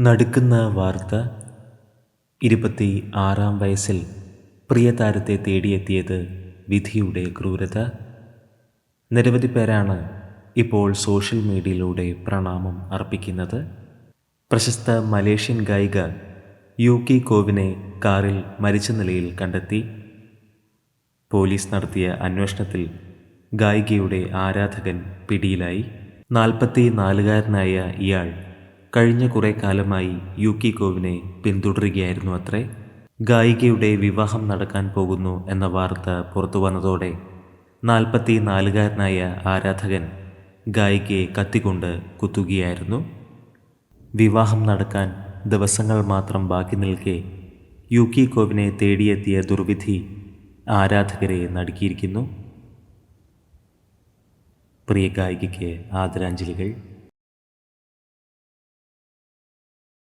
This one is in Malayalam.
നടുക്കുന്ന വാർത്ത ഇരുപത്തി ആറാം വയസ്സിൽ പ്രിയതാരത്തെ തേടിയെത്തിയത് വിധിയുടെ ക്രൂരത. നിരവധി പേരാണ് ഇപ്പോൾ സോഷ്യൽ മീഡിയയിലൂടെ പ്രണാമം അർപ്പിക്കുന്നത്. പ്രശസ്ത മലേഷ്യൻ ഗായിക യൂക്കി കോവിനെ കാറിൽ മരിച്ച നിലയിൽ കണ്ടെത്തി. പോലീസ് നടത്തിയ അന്വേഷണത്തിൽ ഗായികയുടെ ആരാധകൻ പിടിയിലായി. നാൽപ്പത്തി നാലുകാരനായ ഇയാൾ കഴിഞ്ഞ കുറേ കാലമായി യൂക്കി കോവിനെ പിന്തുടരുകയായിരുന്നു അത്രേ. ഗായികയുടെ വിവാഹം നടക്കാൻ പോകുന്നു എന്ന വാർത്ത പുറത്തു വന്നതോടെ നാൽപ്പത്തി നാലുകാരനായ ആരാധകൻ ഗായികയെ കത്തിക്കൊണ്ട് കുത്തുകയായിരുന്നു. വിവാഹം നടക്കാൻ ദിവസങ്ങൾ മാത്രം ബാക്കി നിൽക്കെ യൂക്കി കോവിനെ തേടിയെത്തിയ ദുർവിധി ആരാധകരെ നടുക്കിയിരിക്കുന്നു. പ്രിയ ഗായികയ്ക്ക് ആദരാഞ്ജലികൾ.